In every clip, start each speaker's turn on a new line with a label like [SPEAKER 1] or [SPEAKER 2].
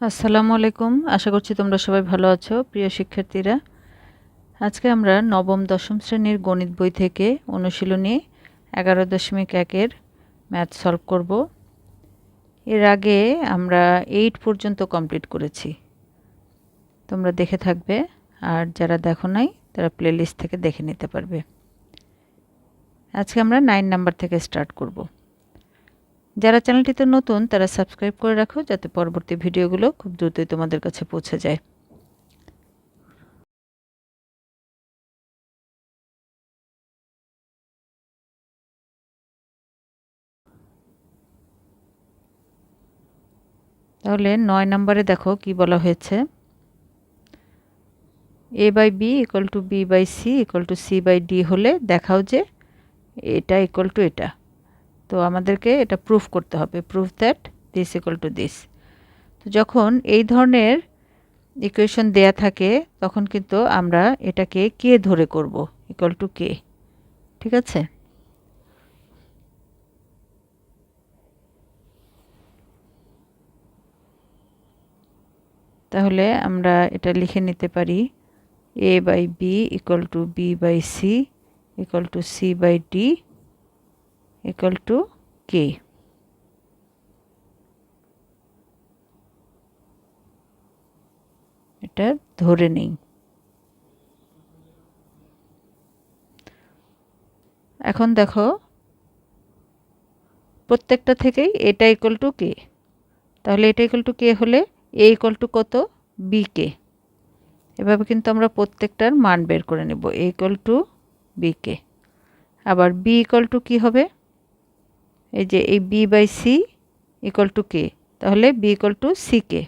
[SPEAKER 1] আসসালামু আলাইকুম। আশা করছি তোমরা সবাই ভালো আছো, প্রিয় শিক্ষার্থীরা। আজকে আমরা নবম, দশম শ্রেণির গণিত বই থেকে অনুশীলনী এগারো দশমিক একের ম্যাথ সলভ করব। এর আগে আমরা এইট পর্যন্ত কমপ্লিট করেছি। তোমরা দেখে থাকবে, আর যারা দেখো নাই, তারা প্লেলিস্ট থেকে দেখে নিতে পারবে। আজকে আমরা নাইন নাম্বার থেকে স্টার্ট করব। যারা চ্যানেলটিতে নতুন, তারা সাবস্ক্রাইব করে রাখো যাতে পরবর্তী ভিডিওগুলো খুব দ্রুতই তোমাদের কাছে পৌঁছে যায়। তাহলে নয় নম্বরে দেখো কি বলা হয়েছে। A by B equal to B by C equal to C by D হলে দেখাও যে এটা ইকুয়াল টু এটা। তো আমাদেরকে এটা প্রুফ করতে হবে proof that this equal to this তো যখন এই ধরনের ইকুয়েশন দেয়া থাকে, তখন কিন্তু আমরা এটাকে কে ধরে করব ইকুয়াল টু কে ঠিক আছে? তাহলে আমরা এটা লিখে নিতে পারি A by B equal to B by C equal to C by D equal to K এটা ধরে নেই। এখন দেখো, প্রত্যেকটা থেকেই এটা ইকুয়াল টু কে তাহলে এটা ইকুয়াল টু কে হলে এ ইকুয়াল টু কত? বি কে এভাবে কিন্তু আমরা প্রত্যেকটার মান বের করে নেব। A equal to B K আবার বি ইকুয়াল টু কী হবে? এই যে এই B by C equal to K তাহলে B equal to C K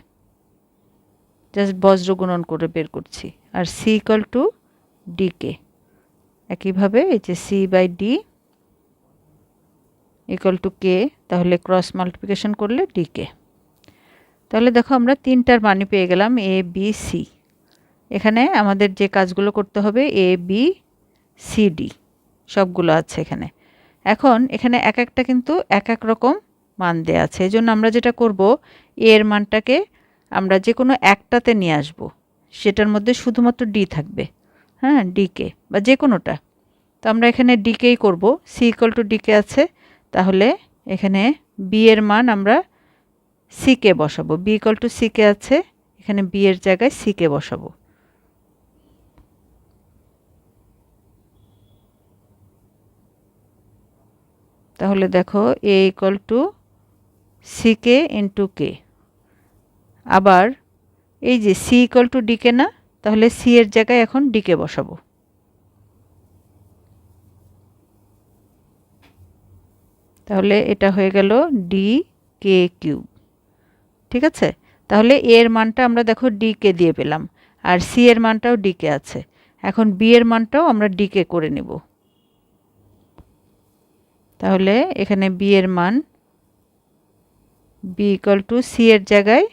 [SPEAKER 1] just বজ্র গুণন করে বের করছি। আর C equal to D K একইভাবে এই যে C by D equal to K তাহলে ক্রস মাল্টিপ্লিকেশন করলে ডি কে তাহলে দেখো আমরা তিনটার মানি পেয়ে গেলাম এ বি সি এখানে আমাদের যে কাজগুলো করতে হবে এ বি সি ডি সবগুলো আছে এখানে। এখন এখানে এক একটা কিন্তু এক এক রকম মান দেওয়া আছে। এই আমরা যেটা করব, এর মানটাকে আমরা যে কোনো একটাতে নিয়ে আসব। সেটার মধ্যে শুধুমাত্র ডি থাকবে। হ্যাঁ ডিকে বা যে কোনোটা তো আমরা এখানে ডিকেই করব। সি ইকুয়াল টু ডিকে আছে। তাহলে এখানে বি এর মান আমরা সিকে বসাবো। বি ইকুয়াল টু সিকে আছে। এখানে বি এর জায়গায় সিকে বসাবো। তাহলে দেখো A equal to C K into K আবার এই যে সি ইকুয়াল টু ডিকে না, তাহলে সি এর জায়গায় এখন ডিকে বসাবো। তাহলে এটা হয়ে গেল ডি কে কিউব ঠিক আছে? তাহলে এর মানটা আমরা দেখো ডি কে দিয়ে পেলাম, আর সি এর মানটাও ডি কে আছে। এখন বি এর মানটাও আমরা ডি কে করে নেব। তাহলে এখানে বি এর মান বি ইকাল টু সি এর জায়গায়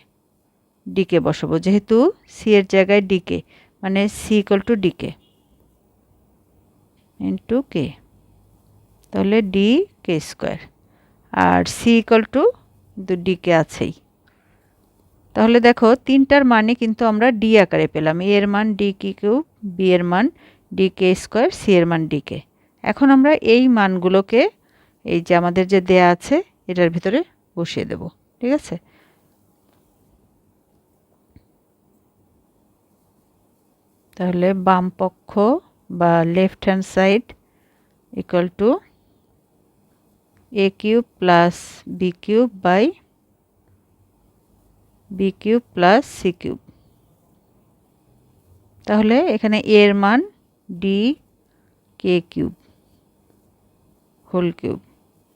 [SPEAKER 1] ডিকে বসাবো, যেহেতু সি এর জায়গায় ডিকে মানে C equal to D K into K তাহলে ডি কে স্কোয়ার আর সি ইকাল টু কিন্তু ডিকে আছেই। তাহলে দেখো, তিনটার মানে কিন্তু আমরা ডি আকারে পেলাম এর মান ডি কি কিউ বি এর মান ডি কে স্কোয়ার সি এর মান ডিকে এখন আমরা এই মানগুলোকে এই যে আমাদের যে দেয়া আছে, এটার ভিতরে বসিয়ে দেব, ঠিক আছে? তাহলে বাম পক্ষ বা left hand side equal to A cube plus B cube by B cube plus C cube তাহলে এখানে এর মান D K cube whole cube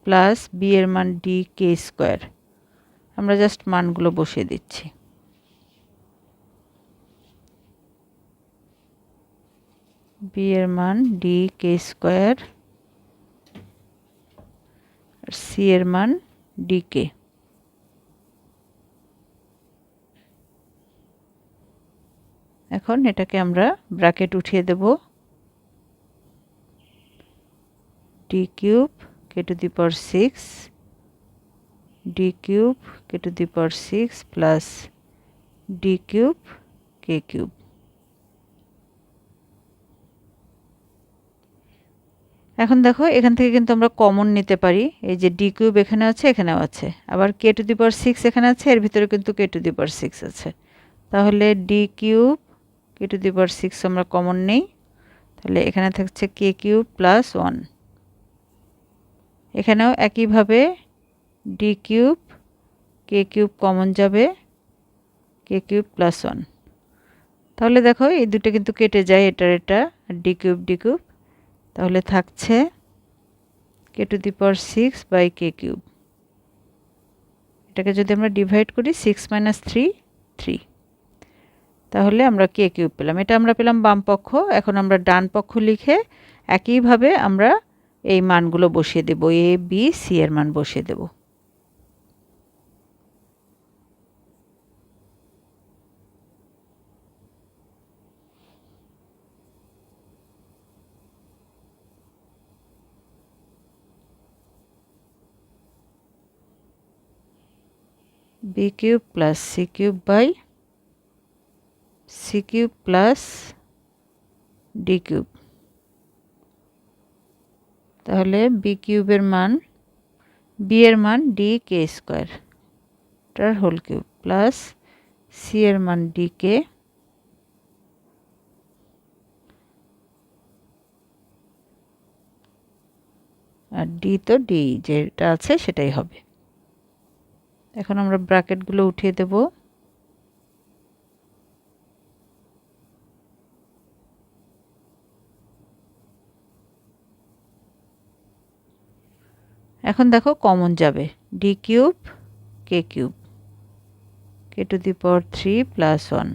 [SPEAKER 1] plus B এর মান ডি কে স্কোয়ার। আমরা জাস্ট মানগুলো বসিয়ে দিচ্ছি। বি এর মান ডি কে স্কোয়ার সি এর মান ডি কে এখন এটাকে আমরা ব্র্যাকেট উঠিয়ে দেব। D cube K to the power six? D cube K to the power six plus D cube K cube. এখন দেখো, এখান থেকে কিন্তু আমরা কমন নিতে পারি। এই যে ডি কিউব এখানে আছে, এখানেও আছে। আবার কে টু দি পাওয়ার সিক্স এখানে আছে, এর ভিতরে কিন্তু কে টু দি পাওয়ার সিক্স আছে। তাহলে D cube K to the power six আমরা কমন নেই। তাহলে এখানে থাকছে কে কিউব প্লাস ওয়ান। এখানেও একইভাবে D cube K cube common যাবে কে কিউব প্লাস ওয়ান তাহলে দেখো এই দুটো কিন্তু কেটে যায় এটার এটা ডি কিউব ডি কিউব তাহলে থাকছে K to the power six by K cube এটাকে যদি আমরা ডিভাইড করি সিক্স মাইনাস থ্রি থ্রি তাহলে আমরা কে কিউব পেলাম। এটা আমরা পেলাম বাম পক্ষ। এখন আমরা ডান পক্ষ লিখে একইভাবে আমরা এই মানগুলো বসিয়ে দেব এ বি সি এর মান বসিয়ে দেব। B cube plus C cube by C cube plus D cube তাহলে বি কিউবের মান বি এর মান ডি কে স্কোয়ার টার হোল কিউব প্লাস সি এর মান ডি কে আর ডি তো ডি যেটা আছে সেটাই হবে। এখন আমরা ব্র্যাকেটগুলো উঠিয়ে দেবো। এখন দেখো কমন যাবে। D cube K cube K to the power three plus one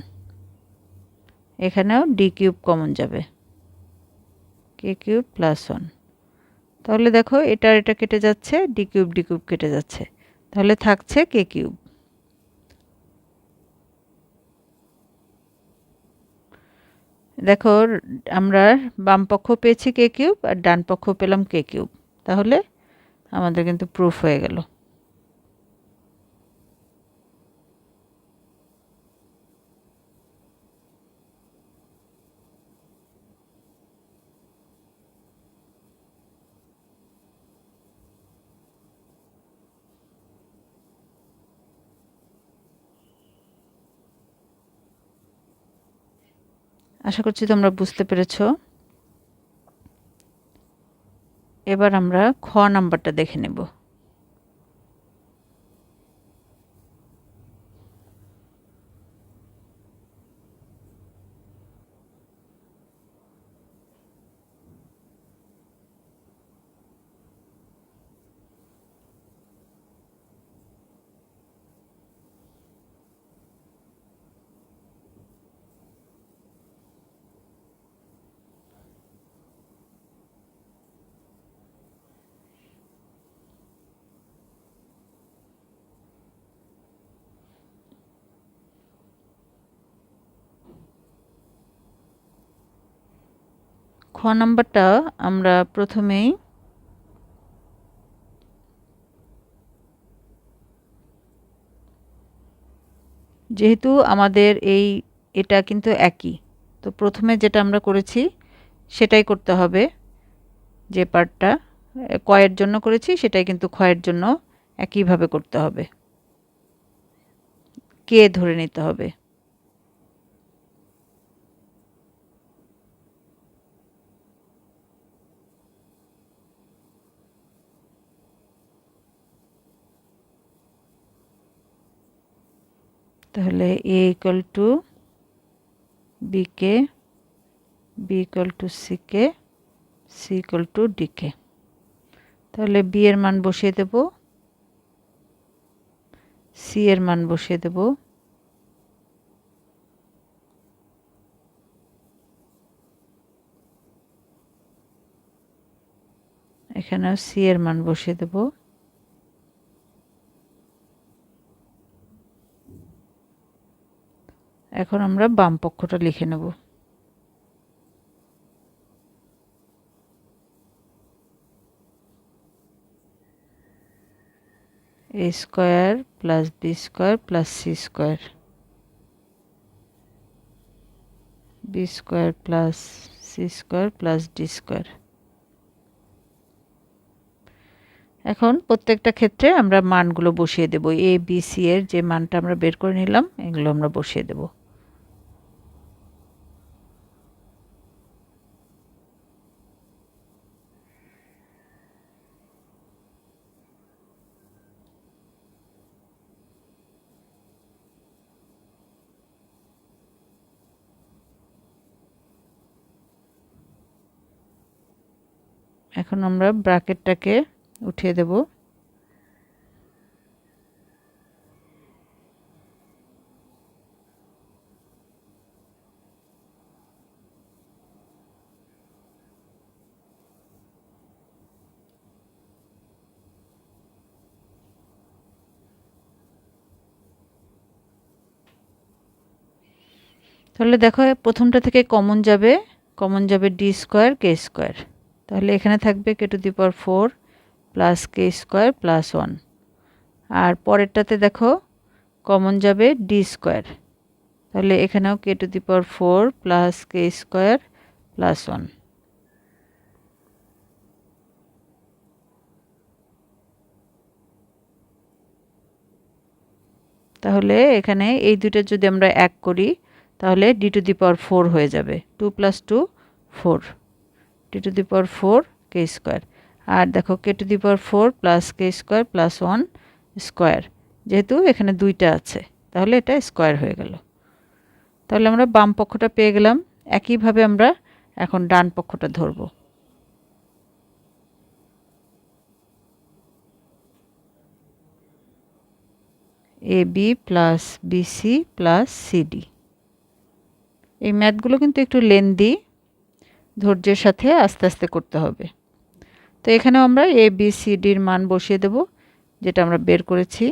[SPEAKER 1] এখানেও ডি কিউব কমন যাবে। কে কিউব প্লাস ওয়ান তাহলে দেখো এটা এটা কেটে যাচ্ছে ডি কিউব ডি কিউব কেটে যাচ্ছে। তাহলে থাকছে কে কিউব দেখো আমরা বাম পক্ষ পেয়েছি কে কিউব আর ডান পক্ষ পেলাম কে কিউব তাহলে আমাদের কিন্তু প্রুফ হয়ে গেল। আশা করছি তোমরা বুঝতে পেরেছ। এবার আমরা খ নাম্বারটা দেখে নেব। খ নাম্বারটা আমরা প্রথমেই যেহেতু আমাদের এই, এটা কিন্তু একই, তো প্রথমে যেটা আমরা করেছি সেটাই করতে হবে যে পার্টটা, কয়ের জন্য করেছি, সেটাই কিন্তু ক্ষয়ের জন্য একইভাবে করতে হবে। কে ধরে নিতে হবে? তাহলে A equal to B K B equal to C K C equal to D K তাহলে বি এর মান বসিয়ে দেব সি এর মান বসিয়ে দেব, এখানেও সি এর মান বসিয়ে দেবো। এখন আমরা বাম পক্ষটা লিখে নেব। A square plus B square plus C square. B square plus C square plus D square. এখন প্রত্যেকটা ক্ষেত্রে আমরা মানগুলো বসিয়ে দেব। এ, বি, সি এর যে মানটা আমরা বের করে নিলাম, এগুলো আমরা বসিয়ে দেব। এখন আমরা ব্র্যাকেটটাকে উঠিয়ে দেব। তাহলে দেখো, প্রথমটা থেকে কমন যাবে কমন যাবে ডি স্কোয়ার কে স্কোয়ার তাহলে এখানে থাকবে K to the power four plus K square plus one আর পরেরটাতে দেখো কমন যাবে ডি স্কোয়ার তাহলে এখানেও K to the power four plus K square plus one তাহলে এখানে এই দুটো যদি আমরা এক করি, তাহলে D to the power four হয়ে যাবে। Two plus two four D to the power four K square. আর দেখো K to the power four plus K square plus one square. যেহেতু এখানে দুইটা আছে, তাহলে এটা স্কোয়ার হয়ে গেল। তাহলে আমরা বাম পক্ষটা পেয়ে গেলাম। একইভাবে আমরা এখন ডান পক্ষটা ধরব। A, B plus BC plus CD এই ম্যাথগুলো কিন্তু একটু লেন্দি। ধৈর্যের সাথে আস্তে আস্তে করতে হবে। তো এখানেও আমরা এ বি সি ডির মান বসিয়ে দেব, যেটা আমরা বের করেছি।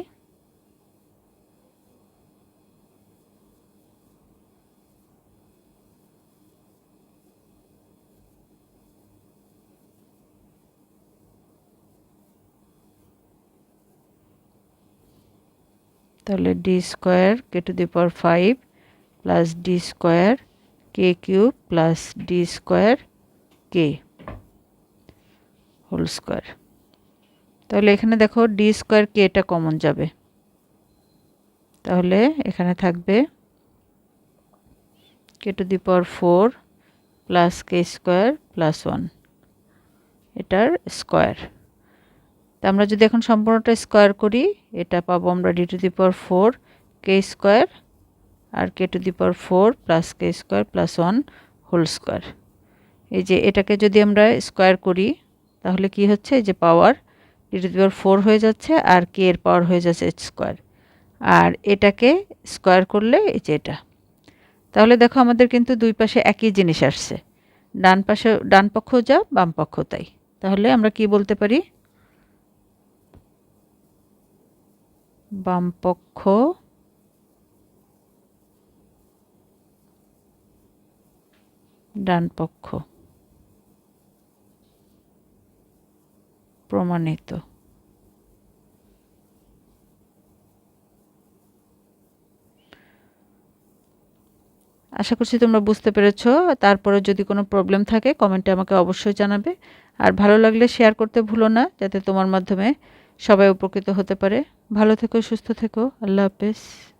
[SPEAKER 1] তাহলে D square K to the power five plus D square K cube plus D square K whole square তাহলে এখানে দেখো ডি স্কোয়ার কে এটা কমন যাবে। তাহলে এখানে থাকবে K to the power four plus K square plus one এটার square তা আমরা যদি এখন সম্পূর্ণটা স্কোয়ার করি, এটা পাবো আমরা D to the power four K square R K to the power four plus K square plus one whole square এই যে এটাকে যদি আমরা স্কোয়ার করি, তাহলে কি হচ্ছে? এই যে power D to the power four হয়ে যাচ্ছে আর কে এর পাওয়ার হয়ে যাচ্ছে স্কোয়ার আর এটাকে স্কোয়ার করলে এই যে এটা। তাহলে দেখো আমাদের কিন্তু দুই পাশে একই জিনিস আসছে। ডান পাশে, ডান পক্ষ যা, বাম পক্ষ তাই। তাহলে আমরা কি বলতে পারি? বাম পক্ষ ডান পক্ষ প্রমাণিত। আশা করছি তোমরা বুঝতে পেরেছ। তারপরে যদি কোনো প্রবলেম থাকে, কমেন্টে আমাকে অবশ্যই জানাবে। আর ভালো লাগলে শেয়ার করতে ভুলো না, যাতে তোমার মাধ্যমে সবাই উপকৃত হতে পারে। ভালো থেকো, সুস্থ থেকো। আল্লাহ হাফেজ।